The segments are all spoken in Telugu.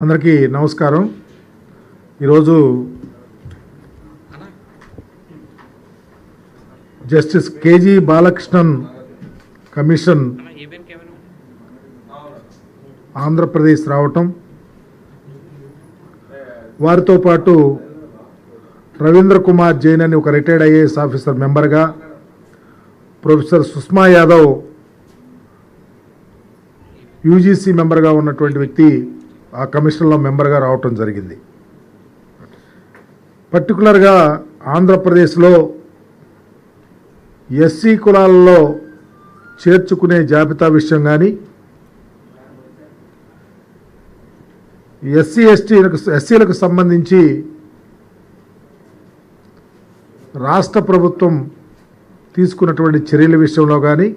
అందరికీ నమస్కారం. ఈరోజు justice KG Balakrishnan commission Andhra Pradesh రావటం. వారితో పాటు రవీంద్ర కుమార్ జైన్ అని ఒక రిటైర్డ్ ఐఏఎస్ ఆఫీసర్ మెంబర్గా ప్రొఫెసర్ సుష్మా యాదవ్ యూజీసీ మెంబర్గా ఉన్నటువంటి వ్యక్తి ఆ కమిషన్లో మెంబర్గా రావటం జరిగింది. పర్టికులర్గా ఆంధ్రప్రదేశ్లో ఎస్సీ కులాలలో చేర్చుకునే జాబితా విషయం కానీ ఎస్సీ ఎస్టీలకు ఎస్సీలకు సంబంధించి రాష్ట్ర ప్రభుత్వం తీసుకున్నటువంటి చర్యల విషయంలో కానీ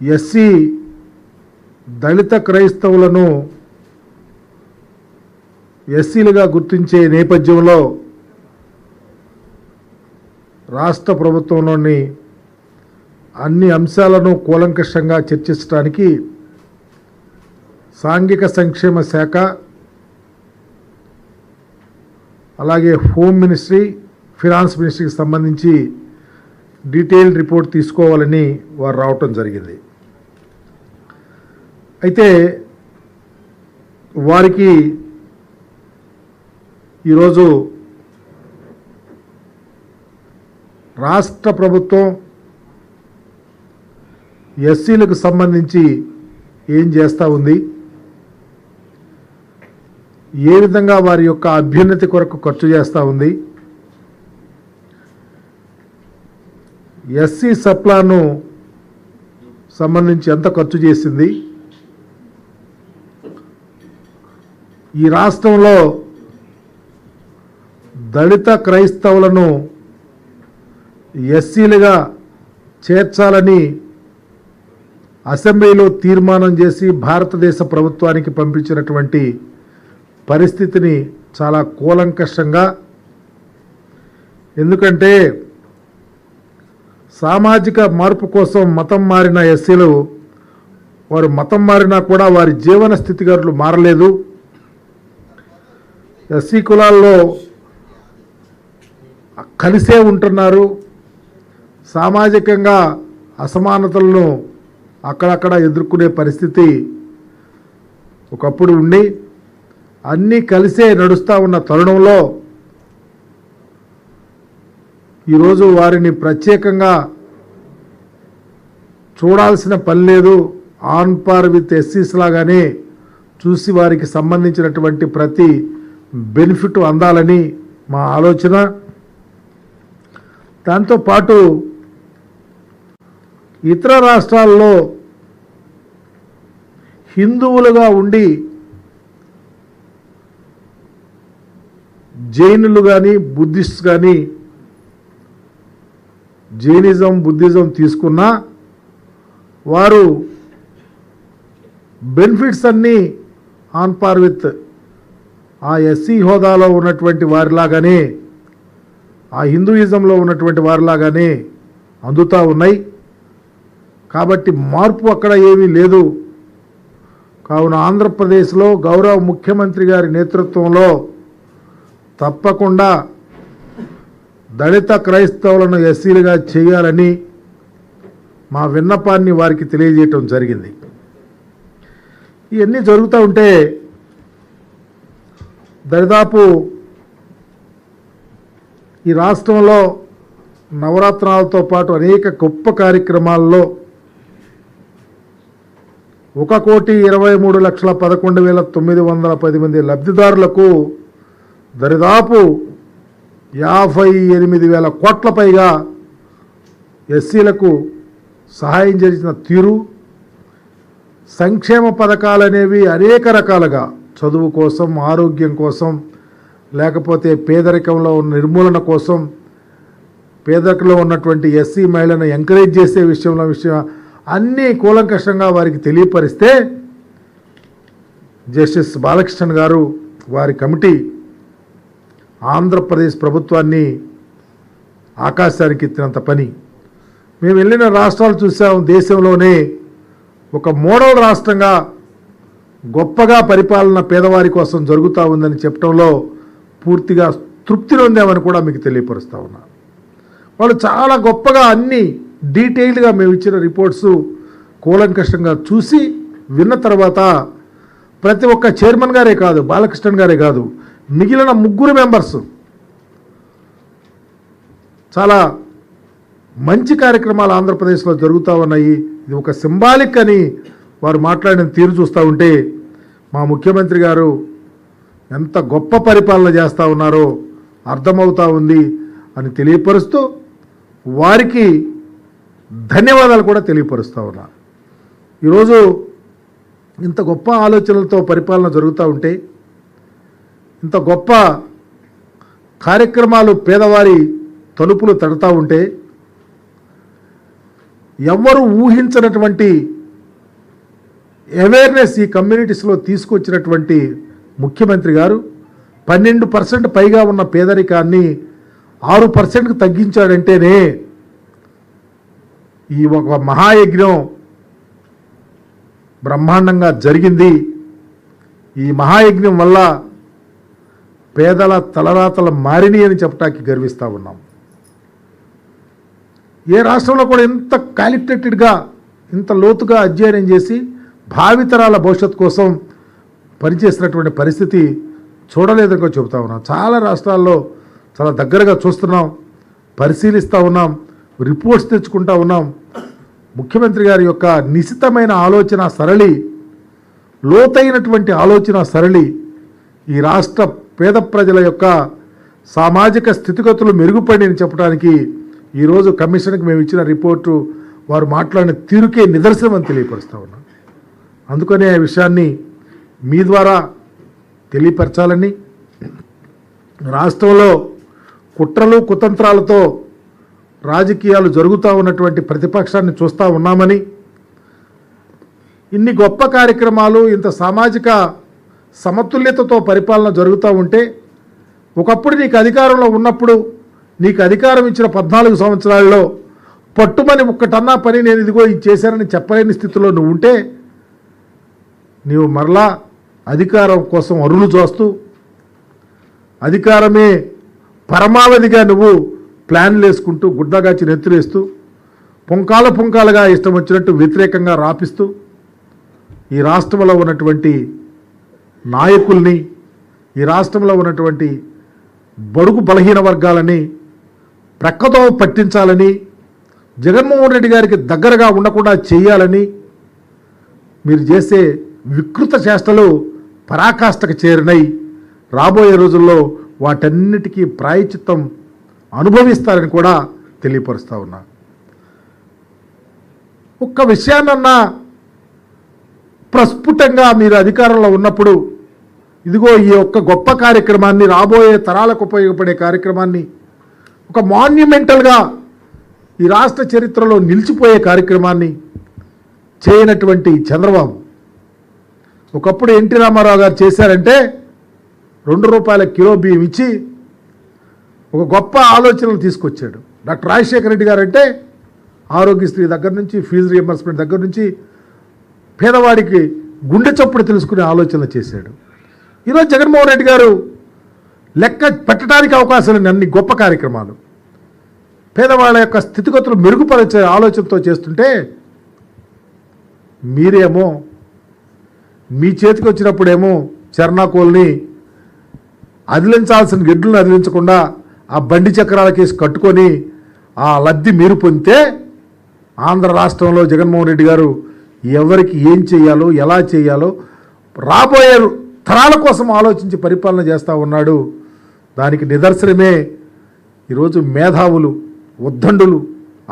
ఎస్సీ దళిత క్రైస్తవులను ఎస్సీలుగా గుర్తించే నేపథ్యంలో రాష్ట్ర ప్రభుత్వంలోని అన్ని అంశాలను కూలంకషంగా చర్చించడానికి సాంఘిక సంక్షేమ శాఖ అలాగే హోమ్ మినిస్ట్రీ ఫినాన్స్ మినిస్ట్రీకి సంబంధించి డీటెయిల్ రిపోర్ట్ తీసుకోవాలని వారు రావటం జరిగింది. అయితే వారికి ఈరోజు రాష్ట్ర ప్రభుత్వం ఎస్సీలకు సంబంధించి ఏం చేస్తూ ఉంది? ఏ విధంగా వారి యొక్క అభ్యున్నతి కొరకు ఖర్చు చేస్తూ ఉంది? ఎస్సీ సప్లాను సంబంధించి ఎంత ఖర్చు చేసింది? ఈ రాష్ట్రంలో దళిత క్రైస్తవులను ఎస్సీలుగా చేర్చాలని అసెంబ్లీలో తీర్మానం చేసి భారతదేశ ప్రభుత్వానికి పంపించినటువంటి పరిస్థితిని చాలా కూలంకషంగా ఎందుకంటే సామాజిక మార్పు కోసం మతం మారిన ఎస్సీలు వారు మతం మారినా కూడా వారి జీవన స్థితిగతులు మారలేదు. ఎస్సీ కులాల్లో కలిసే ఉంటున్నారు. సామాజికంగా అసమానతలను అక్కడక్కడ ఎదుర్కొనే పరిస్థితి ఒకప్పుడు ఉండి అన్నీ కలిసే నడుస్తూ ఉన్న తరుణంలో ఈరోజు వారిని ప్రత్యేకంగా చూడాల్సిన పని లేదు. ఆన్ పార్ విత్ ఎస్సీస్ లాగానే చూసి వారికి సంబంధించినటువంటి ప్రతి బెనిఫిట్ అందాలని మా ఆలోచన. దాంతోపాటు ఇతర రాష్ట్రాల్లో హిందువులుగా ఉండి జైనులు కానీ బుద్ధిస్ట్ కానీ జైనిజం బుద్ధిజం తీసుకున్నా వారు బెనిఫిట్స్ అన్నీ ఆన్ పార్ విత్ ఆ ఎస్సీ హోదాలో ఉన్నటువంటి వారిలాగానే ఆ హిందూయిజంలో ఉన్నటువంటి వారిలాగానే అందుతూ ఉన్నాయి. కాబట్టి మార్పు అక్కడ ఏమీ లేదు. కావున ఆంధ్రప్రదేశ్లో గౌరవ ముఖ్యమంత్రి గారి నేతృత్వంలో తప్పకుండా దళిత క్రైస్తవులను ఎస్సీలుగా చేయాలని మా విన్నపాన్ని వారికి తెలియజేయటం జరిగింది. ఇవన్నీ జరుగుతూ ఉంటే దరిదాపు ఈ రాష్ట్రంలో నవరాత్రాలతో పాటు అనేక గొప్ప కార్యక్రమాల్లో ఒక కోటి ఇరవై మూడు లక్షల పదకొండు వేల తొమ్మిది వందల పది మంది లబ్ధిదారులకు దరిదాపు యాభై ఎనిమిది వేల కోట్ల పైగా ఎస్సీలకు సహాయం చేసిన తీరు. సంక్షేమ పథకాలు అనేవి అనేక రకాలుగా చదువు కోసం ఆరోగ్యం కోసం లేకపోతే పేదరికంలో ఉన్న నిర్మూలన కోసం పేదరికంలో ఉన్నటువంటి ఎస్సీ మహిళను ఎంకరేజ్ చేసే విషయంలో విషయం అన్నీ కూలంకషంగా వారికి తెలియపరిస్తే జస్టిస్ బాలకృష్ణన్ గారు వారి కమిటీ ఆంధ్రప్రదేశ్ ప్రభుత్వాన్ని ఆకాశానికి ఎత్తినంత పని. మేము వెళ్ళిన రాష్ట్రాలు చూసాం దేశంలోనే ఒక మోడల్ రాష్ట్రంగా గొప్పగా పరిపాలన పేదవారి కోసం జరుగుతూ ఉందని చెప్పడంలో పూర్తిగా తృప్తి నొందామని కూడా మీకు తెలియపరుస్తూ ఉన్నా. వాళ్ళు చాలా గొప్పగా అన్ని డీటెయిల్డ్గా మేము ఇచ్చిన రిపోర్ట్స్ కూలంకష్టంగా చూసి విన్న తర్వాత ప్రతి ఒక్క చైర్మన్ గారే కాదు బాలకృష్ణన్ గారే కాదు మిగిలిన ముగ్గురు మెంబర్స్ చాలా మంచి కార్యక్రమాలు ఆంధ్రప్రదేశ్లో జరుగుతూ ఉన్నాయి. ఇది ఒక సింబాలిక్ అని వారు మాట్లాడిన తీరు చూస్తూ ఉంటే మా ముఖ్యమంత్రి గారు ఎంత గొప్ప పరిపాలన చేస్తూ ఉన్నారో అర్థమవుతూ ఉంది అని తెలియపరుస్తూ వారికి ధన్యవాదాలు కూడా తెలియపరుస్తూ ఉన్నా. ఈరోజు ఇంత గొప్ప ఆలోచనలతో పరిపాలన జరుగుతూ ఉంటే ఇంత గొప్ప కార్యక్రమాలు పేదవారి తలుపులు తడతా ఉంటే ఎవరు ఊహించినటువంటి అవేర్నెస్ ఈ కమ్యూనిటీస్లో తీసుకొచ్చినటువంటి ముఖ్యమంత్రి గారు పన్నెండు పర్సెంట్ పైగా ఉన్న పేదరికాన్ని ఆరు పర్సెంట్కి తగ్గించాడంటేనే ఈ ఒక మహాయజ్ఞం బ్రహ్మాండంగా జరిగింది. ఈ మహాయజ్ఞం వల్ల పేదల తలరాతల మారిని అని చెప్పటానికి గర్విస్తూ ఉన్నాం. ఏ రాష్ట్రంలో కూడా ఇంత క్యాలిక్యులేటెడ్గా ఇంత లోతుగా అధ్యయనం చేసి భావితరాల భవిష్యత్తు కోసం పనిచేసినటువంటి పరిస్థితి చూడలేదని చెబుతా ఉన్నాం. చాలా రాష్ట్రాల్లో చాలా దగ్గరగా చూస్తున్నాం పరిశీలిస్తూ ఉన్నాం రిపోర్ట్స్ తెచ్చుకుంటా ఉన్నాం. ముఖ్యమంత్రి గారి యొక్క నిశితమైన ఆలోచన సరళి లోతైనటువంటి ఆలోచన సరళి ఈ రాష్ట్ర పేద ప్రజల యొక్క సామాజిక స్థితిగతులు మెరుగుపడి చెప్పడానికి ఈరోజు కమిషన్కి మేము ఇచ్చిన రిపోర్టు వారు మాట్లాడిన తీరుకే నిదర్శనం అని తెలియపరుస్తూ ఉన్నాం. అందుకనే ఆ విషయాన్ని మీ ద్వారా తెలియపరచాలని రాష్ట్రంలో కుట్రలు కుతంత్రాలతో రాజకీయాలు జరుగుతూ ఉన్నటువంటి ప్రతిపక్షాన్ని చూస్తూ ఉన్నామని ఇన్ని గొప్ప కార్యక్రమాలు ఇంత సామాజిక సమతుల్యతతో పరిపాలన జరుగుతూ ఉంటే ఒకప్పుడు నీకు అధికారంలో ఉన్నప్పుడు నీకు అధికారం ఇచ్చిన పద్నాలుగు సంవత్సరాల్లో పట్టుమని ఒక్కటన్నా పని నేను ఇదిగో ఇది చేశానని చెప్పలేని స్థితిలో నువ్వు ఉంటే నీవు మరలా అధికారం కోసం అరులు చూస్తూ అధికారమే పరమావధిగా నువ్వు ప్లాన్లు వేసుకుంటూ గుడ్డగాచి నెత్తులేస్తూ పుంకాల పుంకాలుగా ఇష్టం వచ్చినట్టు వ్యతిరేకంగా రాపిస్తూ ఈ రాష్ట్రంలో ఉన్నటువంటి నాయకుల్ని ఈ రాష్ట్రంలో ఉన్నటువంటి బడుగు బలహీన వర్గాలని ప్రక్కతో పట్టించాలని జగన్మోహన్ రెడ్డి గారికి దగ్గరగా ఉండకుండా చేయాలని మీరు చేసే వికృత చేష్టలు పరాకాష్ఠకు చేరినై రాబోయే రోజుల్లో వాటన్నిటికీ ప్రాయచిత్తం అనుభవిస్తారని కూడా తెలియపరుస్తూ ఉన్నా. ఒక్క విషయాన్నన్నా ప్రస్ఫుటంగా మీరు అధికారంలో ఉన్నప్పుడు ఇదిగో ఈ యొక్క గొప్ప కార్యక్రమాన్ని రాబోయే తరాలకు ఉపయోగపడే కార్యక్రమాన్ని ఒక మాన్యుమెంటల్గా ఈ రాష్ట్ర చరిత్రలో నిలిచిపోయే కార్యక్రమాన్ని చేయనటువంటి చంద్రబాబు ఒకప్పుడు ఎన్టీ రామారావు గారు చేశారంటే రెండు రూపాయల కిలో బియ్యం ఇచ్చి ఒక గొప్ప ఆలోచనలు తీసుకొచ్చాడు. డాక్టర్ రాజశేఖర రెడ్డి గారు అంటే ఆరోగ్యశ్రీ దగ్గర నుంచి ఫీజు రియంబర్స్మెంట్ దగ్గర నుంచి పేదవాడికి గుండె చప్పుడు తెలుసుకునే ఆలోచనలు చేశాడు. ఈరోజు జగన్మోహన్ రెడ్డి గారు లెక్క పెట్టడానికి అవకాశం అన్ని గొప్ప కార్యక్రమాలు. పేదవాళ్ళ యొక్క స్థితిగతులు మెరుగుపరిచే ఆలోచనతో చేస్తుంటే మీరేమో మీ చేతికి వచ్చినప్పుడేమో చర్నాకోల్ని అదిలించాల్సిన గిడ్లను అదిలించకుండా ఆ బండి చక్రాల కేసు కట్టుకొని ఆ లబ్ధి మీరు పొందితే ఆంధ్ర రాష్ట్రంలో జగన్మోహన్ రెడ్డి గారు ఎవరికి ఏం చేయాలో ఎలా చేయాలో రాబోయే తరాల కోసం ఆలోచించి పరిపాలన చేస్తూ ఉన్నాడు. దానికి నిదర్శనమే ఈరోజు మేధావులు ఉద్దండులు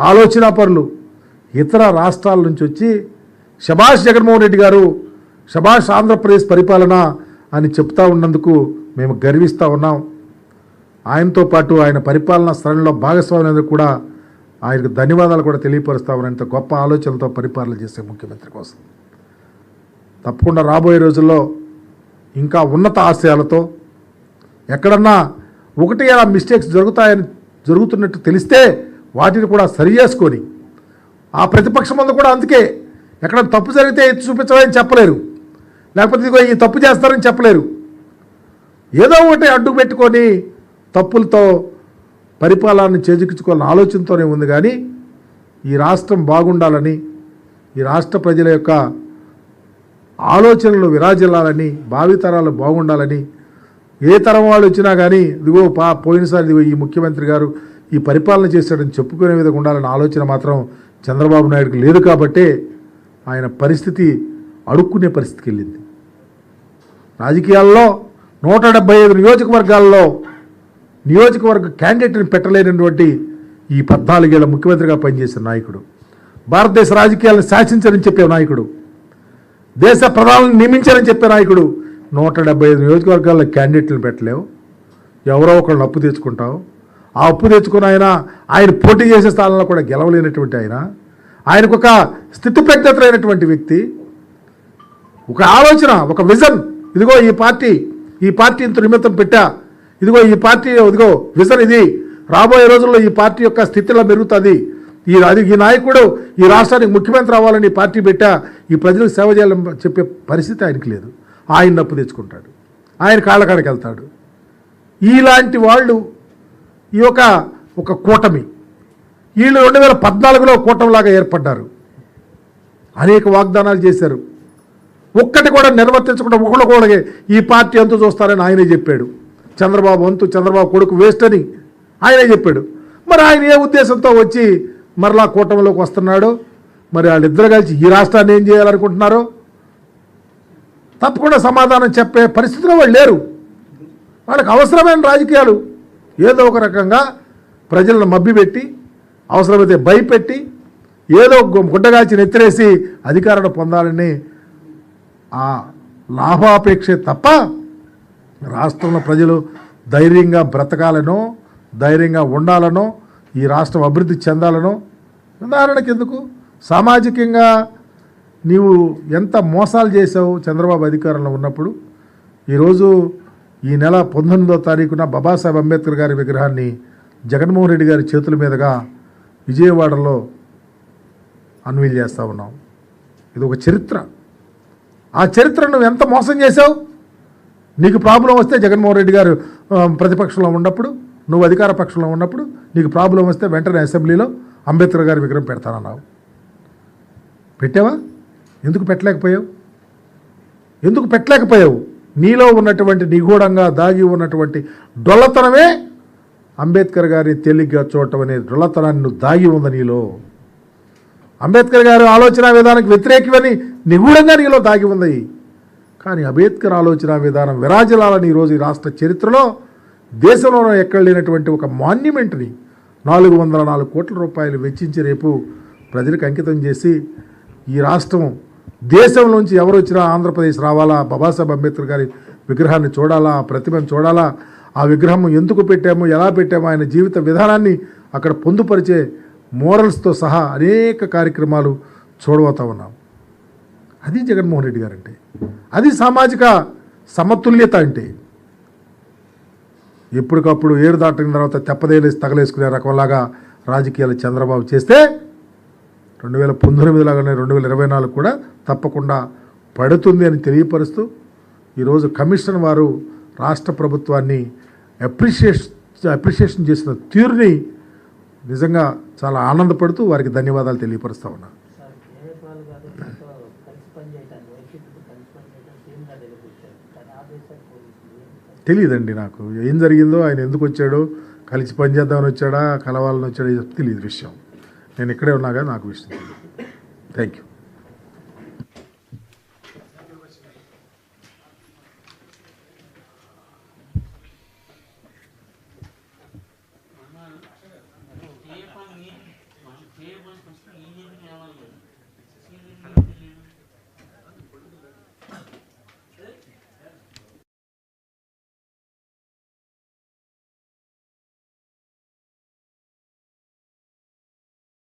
ఆలోచనాపరులు ఇతర రాష్ట్రాల నుంచి వచ్చి శభాష్ జగన్మోహన్ రెడ్డి గారు శభాష్ ఆంధ్రప్రదేశ్ పరిపాలన అని చెప్తా ఉన్నందుకు మేము గర్విస్తూ ఉన్నాం. ఆయనతో పాటు ఆయన పరిపాలన స్థలంలో భాగస్వామ్యం కూడా ఆయనకు ధన్యవాదాలు కూడా తెలియపరుస్తా ఉన్నాం ఇంత గొప్ప ఆలోచనలతో పరిపాలన చేసే ముఖ్యమంత్రి కోసం. తప్పకుండా రాబోయే రోజుల్లో ఇంకా ఉన్నత ఆశయాలతో ఎక్కడన్నా ఒకటి అలా మిస్టేక్స్ జరుగుతాయని జరుగుతున్నట్టు తెలిస్తే వాటిని కూడా సరి చేసుకొని ఆ ప్రతిపక్షం ముందు కూడా అందుకే ఎక్కడ తప్పు జరిగితే ఎత్తి చూపించమని చెప్పలేరు. లేకపోతే ఇదిగో ఈ తప్పు చేస్తారని చెప్పలేరు. ఏదో ఒకటి అడ్డు పెట్టుకొని తప్పులతో పరిపాలనను చేజిక్కించుకోవాలని ఆలోచనతోనే ఉంది కానీ ఈ రాష్ట్రం బాగుండాలని ఈ రాష్ట్ర ప్రజల యొక్క ఆలోచనలు విరాజిల్లాలని భావితరాలు బాగుండాలని ఏ తరం వాళ్ళు వచ్చినా కానీ ఇదిగో పా పోయినసారి ఇదిగో ఈ ముఖ్యమంత్రి గారు ఈ పరిపాలన చేశాడని చెప్పుకునే విధంగా ఉండాలని ఆలోచన మాత్రం చంద్రబాబు నాయుడుకి లేదు కాబట్టే ఆయన పరిస్థితి అడుక్కునే పరిస్థితికి వెళ్ళింది. రాజకీయాల్లో నూట డెబ్బై ఐదు నియోజకవర్గాల్లో నియోజకవర్గ క్యాండిడేట్ని పెట్టలేనటువంటి ఈ పద్నాలుగేళ్ళ ముఖ్యమంత్రిగా పనిచేసిన నాయకుడు. భారతదేశ రాజకీయాలను శాసించారని చెప్పే నాయకుడు. దేశ ప్రధానులను నియమించారని చెప్పే నాయకుడు. నూట డెబ్బై ఐదు నియోజకవర్గాల్లో క్యాండిడేట్లను పెట్టలేవు. ఎవరో ఒకళ్ళు అప్పు తెచ్చుకుంటావు. ఆ అప్పు తెచ్చుకున్న ఆయన ఆయన పోటీ చేసే స్థానంలో కూడా గెలవలేనటువంటి ఆయన. ఆయనకు ఒక స్థితిప్రజ్ఞతలైనటువంటి వ్యక్తి. ఒక ఆలోచన ఒక విజన్. ఇదిగో ఈ పార్టీ ఈ పార్టీ ఇంత నిమిత్తం పెట్టా. ఇదిగో ఈ పార్టీ ఇదిగో విజన్ ఇది. రాబోయే రోజుల్లో ఈ పార్టీ యొక్క స్థితిలో పెరుగుతుంది ఈ అది ఈ నాయకుడు ఈ రాష్ట్రానికి ముఖ్యమంత్రి అవ్వాలని పార్టీ పెట్టా. ఈ ప్రజలకు సేవ చేయాలని చెప్పే పరిస్థితి ఆయనకి లేదు. ఆయన నప్పు తెచ్చుకుంటాడు. ఆయన కాళ్ళకాడికి వెళ్తాడు. ఇలాంటి వాళ్ళు ఈ యొక్క ఒక కూటమి. వీళ్ళు రెండు వేల పద్నాలుగులో కూటమిలాగా ఏర్పడ్డారు. అనేక వాగ్దానాలు చేశారు. ఒక్కటి కూడా నిర్వర్తించకుండా ఒకళ్ళు కూడా ఈ పార్టీ అంతు చూస్తారని ఆయనే చెప్పాడు. చంద్రబాబు అంతు చంద్రబాబు కొడుకు వేస్ట్ అని ఆయనే చెప్పాడు. మరి ఆయన ఏ ఉద్దేశంతో వచ్చి మరలా కూటమిలోకి వస్తున్నాడు? మరి వాళ్ళిద్దరు కలిసి ఈ రాష్ట్రాన్ని ఏం చేయాలనుకుంటున్నారో? తప్పకుండా సమాధానం చెప్పే పరిస్థితిలో వాళ్ళు లేరు. వాళ్ళకి అవసరమైన రాజకీయాలు ఏదో ఒక రకంగా ప్రజలను మబ్బిపెట్టి అవసరమైతే భయపెట్టి ఏదో గుడ్డగాల్చి నెత్తిరేసి అధికారాన్ని పొందాలని ఆ లాభాపేక్షే తప్ప రాష్ట్రంలో ప్రజలు ధైర్యంగా బ్రతకాలనో ధైర్యంగా ఉండాలనో ఈ రాష్ట్రం అభివృద్ధి చెందాలనో ఉదాహరణకి ఎందుకు? సామాజికంగా నీవు ఎంత మోసాలు చేసావు చంద్రబాబు అధికారంలో ఉన్నప్పుడు ఈరోజు ఈ నెల పంతొమ్మిదో తారీఖున బాబాసాహెబ్ అంబేద్కర్ గారి విగ్రహాన్ని జగన్మోహన్ రెడ్డి గారి చేతుల మీదుగా విజయవాడలో అన్వీల్ చేస్తూ ఉన్నాం. ఇది ఒక చరిత్ర. ఆ చరిత్ర నువ్వు ఎంత మోసం చేసావు నీకు ప్రాబ్లం వస్తే జగన్మోహన్ రెడ్డి గారు ప్రతిపక్షంలో ఉన్నప్పుడు నువ్వు అధికార పక్షంలో ఉన్నప్పుడు నీకు ప్రాబ్లం వస్తే వెంటనే అసెంబ్లీలో అంబేద్కర్ గారి విగ్రహం పెడతానన్నావు. పెట్టావా? ఎందుకు పెట్టలేకపోయావు? ఎందుకు పెట్టలేకపోయావు? నీలో ఉన్నటువంటి నిగూఢంగా దాగి ఉన్నటువంటి డొల్లతనమే అంబేద్కర్ గారిని తేలిగ్గా చూడటం అనే డొల్లతనాన్ని నువ్వు దాగి ఉంది నీలో. అంబేద్కర్ గారి ఆలోచన విధానానికి వ్యతిరేకమని నిగూఢంగా నీలో దాగి ఉంది. కానీ అంబేద్కర్ ఆలోచన విధానం విరాజలాలని ఈరోజు ఈ రాష్ట్ర చరిత్రలో దేశంలో ఎక్కడ లేనటువంటి ఒక మాన్యుమెంట్ని నాలుగు వందల నాలుగు కోట్ల రూపాయలు వెచ్చించి రేపు ప్రజలకు అంకితం చేసి ఈ రాష్ట్రం దేశంలోంచి ఎవరు వచ్చినా ఆంధ్రప్రదేశ్ రావాలా? బాబాసాహెబ్ అంబేద్కర్ గారి విగ్రహాన్ని చూడాలా? ఆ ప్రతిమను చూడాలా? ఆ విగ్రహం ఎందుకు పెట్టాము? ఎలా పెట్టాము? ఆయన జీవిత విధానాన్ని అక్కడ పొందుపరిచే మోరల్స్తో సహా అనేక కార్యక్రమాలు చూడబోతా ఉన్నాం. అది జగన్మోహన్ రెడ్డి గారంటే. అది సామాజిక సమతుల్యత అంటే. ఎప్పటికప్పుడు ఏరు దాటిన తర్వాత తెప్పదేలేసి తగలేసుకునే రకంలాగా రాజకీయాలు చంద్రబాబు చేస్తే రెండు వేల పంతొమ్మిది లాగానే రెండు వేల ఇరవై నాలుగు కూడా తప్పకుండా పడుతుంది అని తెలియపరుస్తూ ఈరోజు కమిషన్ వారు రాష్ట్ర ప్రభుత్వాన్ని అప్రిషియేషన్ అప్రిషియేషన్ చేసిన తీరుని నిజంగా చాలా ఆనందపడుతూ వారికి ధన్యవాదాలు తెలియపరుస్తా ఉన్నా. తెలియదండి నాకు. ఏం జరిగిందో ఆయన ఎందుకు వచ్చాడో కలిసి పనిచేద్దామని వచ్చాడా కలవాలని వచ్చాడా తెలియదు విషయం. నేను ఇక్కడే ఉన్నా కానీ నాకు విషయం తెలియదు థ్యాంక్ యూ